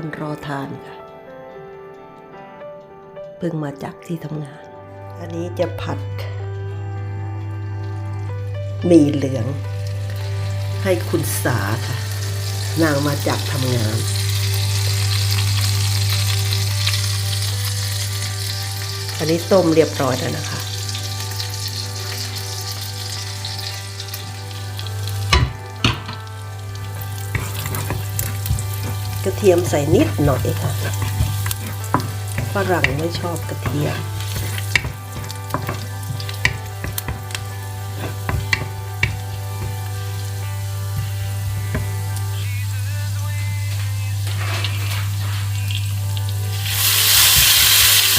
คนรอทานค่ะ เพิ่งมาจากที่ทำงาน อันนี้จะผัดมีเหลือง ให้คุณสาค่ะ นางมาจากทำงานอันนี้ต้มเรียบร้อยแล้วนะคะ ระเทียมใส่นิดหน่อยค่ะฝรั่งไม่ชอบกระเทียม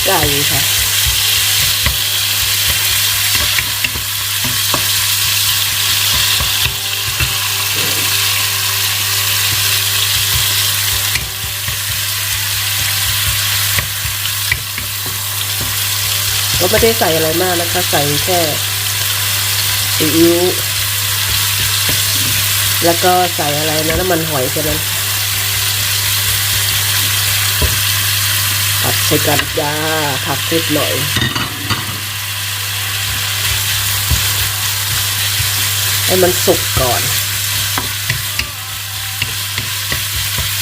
ไก่ค่ะ ก็ไม่ได้ใส่อะไรมากนะคะ ใส่แค่ซีอิ๊วแล้วก็ใส่อะไรนะน้ำมันหอยแค่นั้นผัดใส่กันจ้าผักนิดหน่อยให้มันสุกก่อน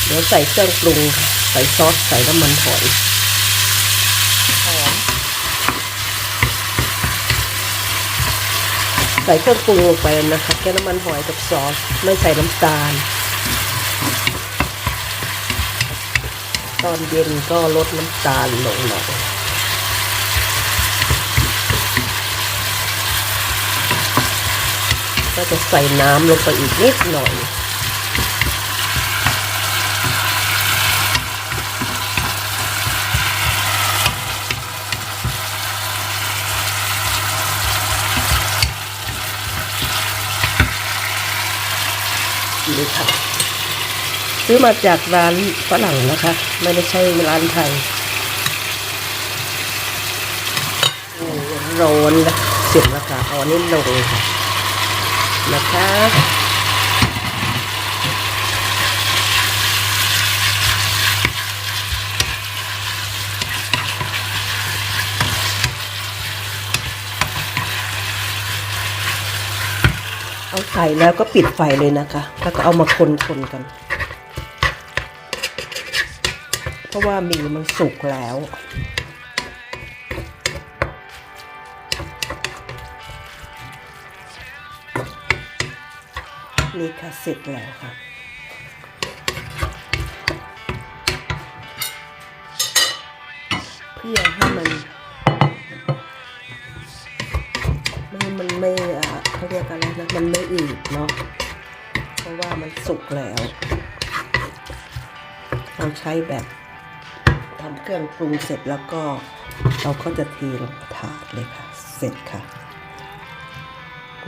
เดี๋ยวใส่เครื่องปรุงค่ะใส่ซอส ใส่น้ำมันหอยหอม ใส่เครื่องปรุงลงไปนะคะแค่น้ำมันหอยกับซอสไม่ใส่น้ำตาล ตอนเย็นก็ลดน้ำตาลลงหน่อยก็จะใส่น้ำลงไปอีกนิดหน่อย นี่ค่ะ ซื้อมาจากร้านฝรั่งนะคะ ไม่ได้ใช่ร้านไทยโอ้ร้อนล้วเสร็จแล้วค่ะเอาอันนี้ลงค่ะนะคะ เอาใส่แล้วก็ปิดไฟเลยนะคะ แล้วก็เอามาคนๆกัน เพราะว่าหมี่มันสุกแล้วนี่ค่ะเสร็จแล้วค่ะเพื่อให้มันมัน มันไม่อืดเนาะ เพราะว่ามันสุกแล้ว เราใช้แบบทำเครื่องปรุงเสร็จแล้วก็เราก็จะเทลงถาดเลยค่ะ เสร็จค่ะ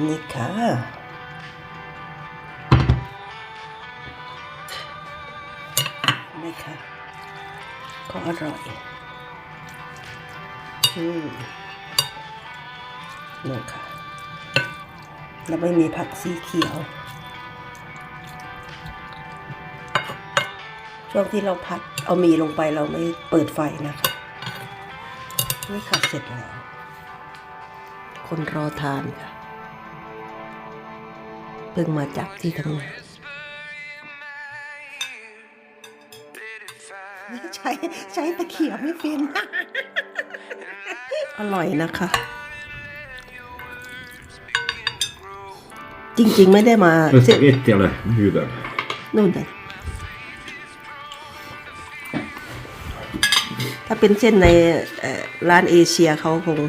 นี่ค่ะนี่ค่ะ ก็อร่อยอืมนี่ค่ะ แล้วไม่มีผักสีเขียว ช่วงที่เราผัดเอาหมีลงไปเราไม่เปิดไฟนะคะนี่ค่ะเสร็จแล้ว คนรอทานค่ะเพิ่งมาจากที่ทำงานใช้ใช้ตะเขียบไม่ฟิน อร่อยนะคะ จริง ๆ ไม่ได้มา Men เส้น spagetti eller nudlar? นู่นน่ะถ้าเป็นเส้นในเอ่อร้านเอเชียเขาคง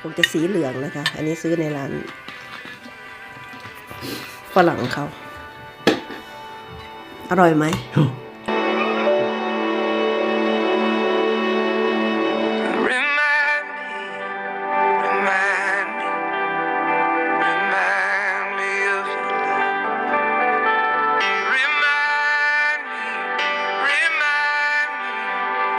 คงจะสีเหลืองนะคะ อันนี้ซื้อในร้านฝรั่งเขา อร่อยไหม Ja.